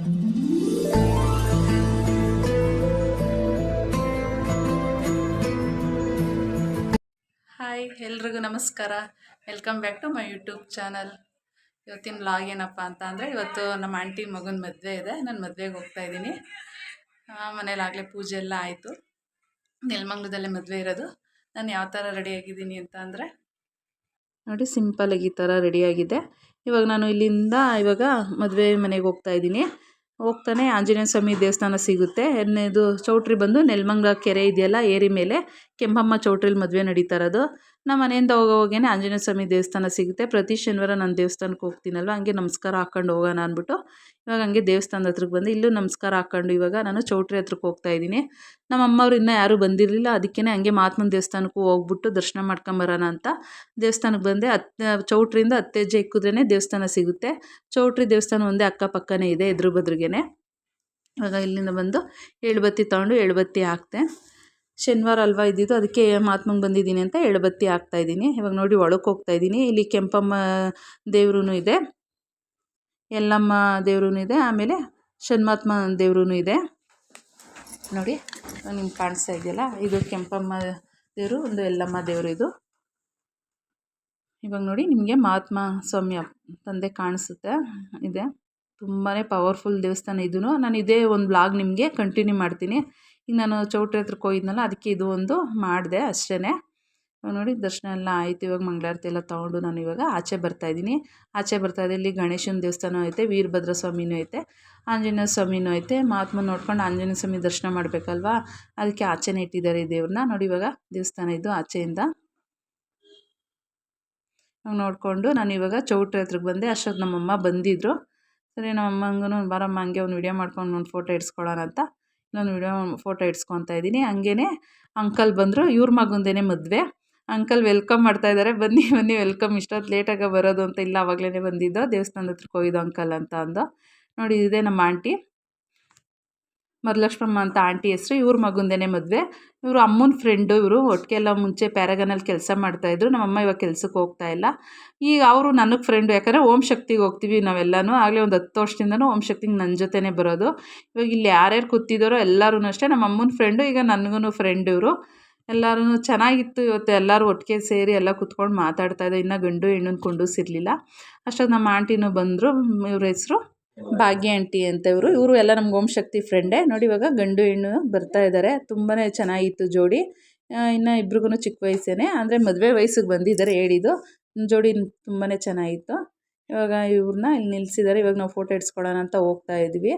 Hi, ಎಲ್ರಿಗೂ ನಮಸ್ಕಾರ. Welcome back to my YouTube channel ಇವತ್ತಿನ ಲಾಗ್ ಏನಪ್ಪ ಅಂತ ಅಂದರೆ, ಇವತ್ತು ನಮ್ಮ ಆಂಟಿ ಮಗನ ಮದುವೆ ಇದೆ. ನಾನು ಮದುವೆಗೆ ಹೋಗ್ತಾ ಇದ್ದೀನಿ. ಮನೇಲಾಗಲೇ ಪೂಜೆ ಎಲ್ಲ ಆಯಿತು. ನೆಲಮಂಗ್ಲದಲ್ಲೇ ಮದುವೆ ಇರೋದು. ನಾನು ಯಾವ ಥರ ರೆಡಿಯಾಗಿದ್ದೀನಿ ಅಂತ ಅಂದರೆ, ನೋಡಿ ಸಿಂಪಲಾಗಿ ಈ ಥರ ರೆಡಿಯಾಗಿದೆ ಇವಾಗ ನಾನು ಇಲ್ಲಿಂದ ಇವಾಗ ಮದುವೆ ಮನೆಗೆ ಹೋಗ್ತಾ ಇದ್ದೀನಿ. ಹೋಗ್ತಾನೆ. ಆಂಜನೇಯ ಸ್ವಾಮಿ ದೇವಸ್ಥಾನ ಸಿಗುತ್ತೆ. ಎರಡನೇದು ಚೌಟ್ರಿ ಬಂದು ನೆಲಮಂಗ್ಲ ಕೆರೆ ಇದೆಯಲ್ಲ, ಏರಿ ಮೇಲೆ ಕೆಂಪಮ್ಮ ಚೌಟ್ರಿಲಿ ಮದುವೆ ನಡೀತಾ ಇರೋದು. ನಮ್ಮ ಮನೆಯಿಂದ ಹೋಗೋ ಹೋಗೇನೆ ಆಂಜನೇಯ ಸ್ವಾಮಿ ದೇವಸ್ಥಾನ ಸಿಗುತ್ತೆ. ಪ್ರತಿ ಶನಿವಾರ ನಾನು ದೇವಸ್ಥಾನಕ್ಕೆ ಹೋಗ್ತೀನಲ್ವ? ಹಂಗೆ ನಮಸ್ಕಾರ ಹಾಕ್ಕೊಂಡು ಹೋಗೋಣ ಅಂದ್ಬಿಟ್ಟು ಇವಾಗ ಹಂಗೆ ದೇವಸ್ಥಾನದ ಹತ್ರಕ್ಕೆ ಬಂದು ಇಲ್ಲೂ ನಮಸ್ಕಾರ ಹಾಕ್ಕೊಂಡು ಇವಾಗ ನಾನು ಚೌಟ್ರಿ ಹತ್ರಕ್ಕೆ ಹೋಗ್ತಾ ಇದ್ದೀನಿ. ನಮ್ಮ ಅಮ್ಮವ್ರು ಇನ್ನೂ ಯಾರೂ ಬಂದಿರಲಿಲ್ಲ. ಅದಕ್ಕೇ ಹಂಗೆ ಮಹಾತ್ಮನ ದೇವಸ್ಥಾನಕ್ಕೂ ಹೋಗ್ಬಿಟ್ಟು ದರ್ಶನ ಮಾಡ್ಕೊಂಬರೋಣ ಅಂತ ದೇವಸ್ಥಾನಕ್ಕೆ ಬಂದೆ. ಹತ್ತು ಚೌಟ್ರಿಯಿಂದ ಹತ್ತು ಹೆಜ್ಜೆ ಇಕ್ಕಿದ್ರೇ ದೇವಸ್ಥಾನ ಸಿಗುತ್ತೆ. ಚೌಟ್ರಿ ದೇವಸ್ಥಾನ ಒಂದೇ ಅಕ್ಕಪಕ್ಕನೇ ಇದೆ ಎದುರು ಬದ್ರಿಗೇನೆ. ಇವಾಗ ಇಲ್ಲಿಂದ ಬಂದು ಎಳ್ಬತ್ತಿ ತೊಗೊಂಡು ಎಳ್ಬತ್ತಿ ಹಾಕ್ತೆ. ಶನಿವಾರ ಅಲ್ವಾ ಇದ್ದಿದ್ದು, ಅದಕ್ಕೆ ಮಹಾತ್ಮಂಗೆ ಬಂದಿದ್ದೀನಿ ಅಂತ ಎಳುಬತ್ತಿ ಹಾಕ್ತಾ ಇದ್ದೀನಿ. ಇವಾಗ ನೋಡಿ ಒಳಕ್ಕೆ ಹೋಗ್ತಾ ಇದ್ದೀನಿ. ಇಲ್ಲಿ ಕೆಂಪಮ್ಮ ದೇವ್ರೂ ಇದೆ. ಎಲ್ಲಮ್ಮ ದೇವ್ರೂ ಇದೆ. ಆಮೇಲೆ ಶನ್ಮಾತ್ಮ ದೇವ್ರೂ ಇದೆ. ನೋಡಿ ನಿಮ್ಗೆ ಕಾಣಿಸ್ತಾ ಇದೆಯಲ್ಲ? ಇದು ಕೆಂಪಮ್ಮ ದೇವರು, ಒಂದು ಎಲ್ಲಮ್ಮ ದೇವರು ಇದು. ಇವಾಗ ನೋಡಿ, ನಿಮಗೆ ಮಹಾತ್ಮ ಸ್ವಾಮಿ ತಂದೆ ಕಾಣಿಸುತ್ತೆ. ಇದೆ. ತುಂಬಾ ಪವರ್ಫುಲ್ ದೇವಸ್ಥಾನ ಇದೂ ನಾನು ಇದೇ ಒಂದು ಬ್ಲಾಗ್ ನಿಮಗೆ ಕಂಟಿನ್ಯೂ ಮಾಡ್ತೀನಿ. ಈಗ ನಾನು ಚೌಟ್ರಿ ಹತ್ರಕ್ಕೆ ಹೋಗಿದ್ನಲ್ಲ, ಅದಕ್ಕೆ ಇದು ಒಂದು ಮಾಡಿದೆ ಅಷ್ಟೇ ನೋಡಿ, ದರ್ಶನ ಎಲ್ಲ ಆಯಿತು. ಇವಾಗ ಮಂಗಳಾರತಿ ಎಲ್ಲ ತೊಗೊಂಡು ನಾನು ಇವಾಗ ಆಚೆ ಬರ್ತಾಯಿದ್ದೀನಿ ಆಚೆ ಬರ್ತಾಯಿದ್ದೆ ಇಲ್ಲಿ ಗಣೇಶನ ದೇವಸ್ಥಾನ ಐತೆ, ವೀರಭದ್ರ ಸ್ವಾಮಿನೂ ಐತೆ, ಆಂಜನೇಯ ಸ್ವಾಮಿನೂ ಐತೆ. ಮಹಾತ್ಮ ನೋಡ್ಕೊಂಡು ಆಂಜನೇಯ ಸ್ವಾಮಿ ದರ್ಶನ ಮಾಡಬೇಕಲ್ವಾ? ಅದಕ್ಕೆ ಆಚೆನೇ ಇಟ್ಟಿದ್ದಾರೆ ಈ ದೇವ್ರನ್ನ. ನೋಡಿ, ಇವಾಗ ದೇವಸ್ಥಾನ ಇದು ಆಚೆಯಿಂದ. ನೋಡಿಕೊಂಡು ನಾನು ಇವಾಗ ಚೌಟ್ರಿ ಹತ್ರಕ್ಕೆ ಬಂದೆ. ಅಷ್ಟೊತ್ತು ನಮ್ಮಮ್ಮ ಬಂದಿದ್ದರು ಸರಿ ನಮ್ಮಮ್ಮಂಗೂ ಬಾರಮ್ಮ ಹಂಗೆ ಒಂದು ವಿಡಿಯೋ ಮಾಡ್ಕೊಂಡು ಒಂದು ಫೋಟೋ ಇಡ್ಸ್ಕೊಳ್ಳೋಣ ಅಂತ. ನಾನು ವಿಡಿಯೋ ಫೋಟೋ ಇಡ್ಸ್ಕೊತಾ ಇದ್ದೀನಿ. ಹಂಗೇ ಅಂಕಲ್ ಬಂದರು, ಇವ್ರ ಮಗುಂದೇ ಮದುವೆ. ಅಂಕಲ್ ವೆಲ್ಕಮ್ ಮಾಡ್ತಾ ಇದ್ದಾರೆ ಬನ್ನಿ ಬನ್ನಿ, ವೆಲ್ಕಮ್. ಇಷ್ಟೊತ್ತು ಲೇಟಾಗ ಬರೋದು ಅಂತ ಇಲ್ಲ ಆವಾಗಲೇ ಬಂದಿದ್ದೋ. ದೇವಸ್ಥಾನದ ಹತ್ರಕ್ಕೆ ಹೋಗಿದ್ದು ಅಂಕಲ್ ಅಂತ ಅಂದೋ. ನೋಡಿ, ಇದೇ ನಮ್ಮ ಆಂಟಿ. ಮರಲಕ್ಷ್ಮಮ್ಮ ಅಂತ ಆಂಟಿ ಹೆಸರು, ಇವ್ರ ಮಗುಂದೇ ಮದುವೆ. ಇವರು ಅಮ್ಮನ ಫ್ರೆಂಡು ಇವರು ಒಟ್ಟಿಗೆಲ್ಲ ಮುಂಚೆ ಪ್ಯಾರಗನಲ್ಲಿ ಕೆಲಸ ಮಾಡ್ತಾಯಿದ್ರು ನಮ್ಮಮ್ಮ ಇವಾಗ ಕೆಲಸಕ್ಕೆ ಹೋಗ್ತಾ ಇಲ್ಲ. ಈಗ ಅವರು ನನಗೆ ಫ್ರೆಂಡು ಯಾಕಂದರೆ ಓಂ ಶಕ್ತಿಗೆ ಹೋಗ್ತೀವಿ ನಾವೆಲ್ಲನೂ. ಆಗಲೇ ಒಂದು ಹತ್ತು ವರ್ಷದಿಂದನೂ ಓಂ ಶಕ್ತಿಗೆ ನನ್ನ ಜೊತೆನೇ ಬರೋದು. ಇವಾಗ ಇಲ್ಲಿ ಯಾರ್ಯಾರು ಕೂತಿದ್ದಾರೋ ಎಲ್ಲರೂ ಅಷ್ಟೇ. ನಮ್ಮ ಅಮ್ಮನ ಫ್ರೆಂಡು ಈಗ ನನಗೂ ಫ್ರೆಂಡ್ ಇವರು. ಎಲ್ಲರೂ ಚೆನ್ನಾಗಿತ್ತು ಇವತ್ತು ಎಲ್ಲರೂ ಒಟ್ಟಿಗೆ ಸೇರಿ ಎಲ್ಲ ಕುತ್ಕೊಂಡು ಮಾತಾಡ್ತಾಯಿದ್ದೆ ಇನ್ನೂ ಗಂಡು ಹೆಣ್ಣನ್ನು ಕೊಂಡೂಸಿರಲಿಲ್ಲ ಅಷ್ಟೊತ್ತು ನಮ್ಮ ಆಂಟಿನೂ ಬಂದರು. ಇವ್ರ ಹೆಸರು ಭಾಗ್ಯ ಆಂಟಿ ಅಂತ ಇವರು. ಇವರು ಎಲ್ಲ ನಮ್ಗೆ ಓಂ ಶಕ್ತಿ ಫ್ರೆಂಡೇ ನೋಡಿ ಇವಾಗ ಗಂಡು ಹೆಣ್ಣು ಬರ್ತಾ ಇದ್ದಾರೆ ತುಂಬಾ ಚೆನ್ನಾಗಿತ್ತು ಜೋಡಿ. ಇನ್ನು ಇಬ್ರಿಗೂ ಚಿಕ್ಕ ವಯಸ್ಸೇನೆ. ಅಂದರೆ ಮದುವೆ ವಯಸ್ಸಿಗೆ ಬಂದಿದ್ದಾರೆ ಹೇಳಿದ್ದು. ಜೋಡಿ ತುಂಬಾ ಚೆನ್ನಾಗಿತ್ತು. ಇವಾಗ ಇವ್ರನ್ನ ಇಲ್ಲಿ ನಿಲ್ಲಿಸಿದ್ದಾರೆ ಇವಾಗ ನಾವು ಫೋಟೋ ಇಡ್ಸ್ಕೊಳ್ಳೋಣ ಅಂತ ಹೋಗ್ತಾ ಇದ್ವಿ.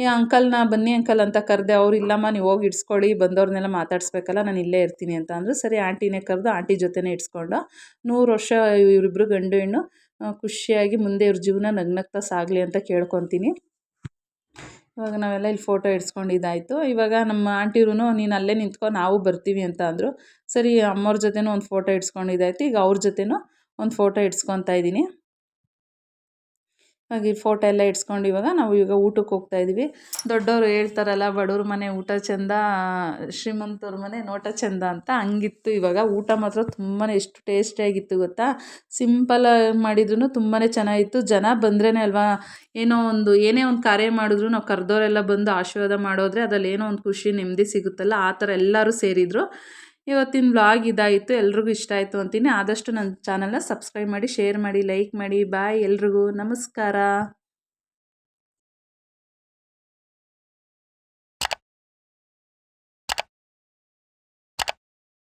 ಈ ಅಂಕಲ್ನ, ಬನ್ನಿ ಅಂಕಲ್ ಅಂತ ಕರೆದೆ, ಅವ್ರು ಇಲ್ಲಮ್ಮ, ನೀವು ಹೋಗಿ ಇಡ್ಸ್ಕೊಳ್ಳಿ. ಬಂದವ್ರನ್ನೆಲ್ಲ ಮಾತಾಡಿಸ್ಬೇಕಲ್ಲ, ನಾನು ಇಲ್ಲೇ ಇರ್ತೀನಿ ಅಂತ ಅಂದರು. ಸರಿ, ಆಂಟಿನೇ ಕರೆದು ಆಂಟಿ ಜೊತೆನೇ ಇಡ್ಸ್ಕೊಂಡು ನೂರು ವರ್ಷ ಇವರಿಬ್ಬರು ಗಂಡು ಹೆಣ್ಣು. ಖುಷಿಯಾಗಿ ಮುಂದೆ ಇವ್ರ ಜೀವನ ನಗ್ನಗ್ತಾ ಸಾಗಲಿ ಅಂತ ಕೇಳ್ಕೊತೀನಿ. ಇವಾಗ ನಾವೆಲ್ಲ ಇಲ್ಲಿ ಫೋಟೋ ಇಡ್ಸ್ಕೊಂಡಿದ್ದಾಯಿತು ಇವಾಗ ನಮ್ಮ ಆಂಟಿರೂ ನೀನು ಅಲ್ಲೇ ನಿಂತ್ಕೊ, ನಾವು ಬರ್ತೀವಿ ಅಂತ ಅಂದರು. ಸರಿ, ಅಮ್ಮವ್ರ ಜೊತೆನೂ ಒಂದು ಫೋಟೋ ಇಡ್ಸ್ಕೊಂಡಿದ್ದಾಯ್ತು. ಈಗ ಅವ್ರ ಜೊತೆನೂ ಒಂದು ಫೋಟೋ ಇಡ್ಸ್ಕೊತಾ ಇದ್ದೀನಿ. ಹಾಗೆ ಫೋಟೋ ಎಲ್ಲ ಇಡ್ಸ್ಕೊಂಡು ಇವಾಗ ನಾವು ಈಗ ಊಟಕ್ಕೆ ಹೋಗ್ತಾ ಇದ್ದೀವಿ ದೊಡ್ಡವರು ಹೇಳ್ತಾರಲ್ಲ, ಬಡವ್ರ ಮನೆ ಊಟ ಚೆಂದ, ಶ್ರೀಮಂತವ್ರ ಮನೆ ನೋಟ ಚೆಂದ ಅಂತ ಹಂಗಿತ್ತು. ಇವಾಗ ಊಟ ಮಾತ್ರ ತುಂಬಾ ಎಷ್ಟು ಟೇಸ್ಟಿಯಾಗಿತ್ತು ಗೊತ್ತಾ? ಸಿಂಪಲ್ ಮಾಡಿದ್ರೂ ತುಂಬಾ ಚೆನ್ನಾಗಿತ್ತು. ಜನ ಬಂದ್ರೇ ಅಲ್ವಾ, ಏನೋ ಒಂದು, ಏನೇ ಒಂದು ಕಾರ್ಯ ಮಾಡಿದ್ರು ನಾವು ಕರೆದವರೆಲ್ಲ ಬಂದು ಆಶೀರ್ವಾದ ಮಾಡೋದ್ರೆ ಅದರಲ್ಲಿ ಏನೋ ಒಂದು ಖುಷಿ, ನೆಮ್ಮದಿ ಸಿಗುತ್ತಲ್ಲ, ಆ ಥರ ಎಲ್ಲರೂ ಸೇರಿದರು. ಇವತ್ತಿನ ಬ್ಲಾಗ್ ಇದಾಯಿತು, ಎಲ್ರಿಗೂ ಇಷ್ಟ ಆಯಿತು ಅಂತೀನಿ. ಆದಷ್ಟು ನನ್ನ ಚಾನಲ್ನ ಸಬ್ಸ್ಕ್ರೈಬ್ ಮಾಡಿ ಶೇರ್ ಮಾಡಿ ಲೈಕ್ ಮಾಡಿ. ಬಾಯ್ ಎಲ್ರಿಗೂ. ನಮಸ್ಕಾರ.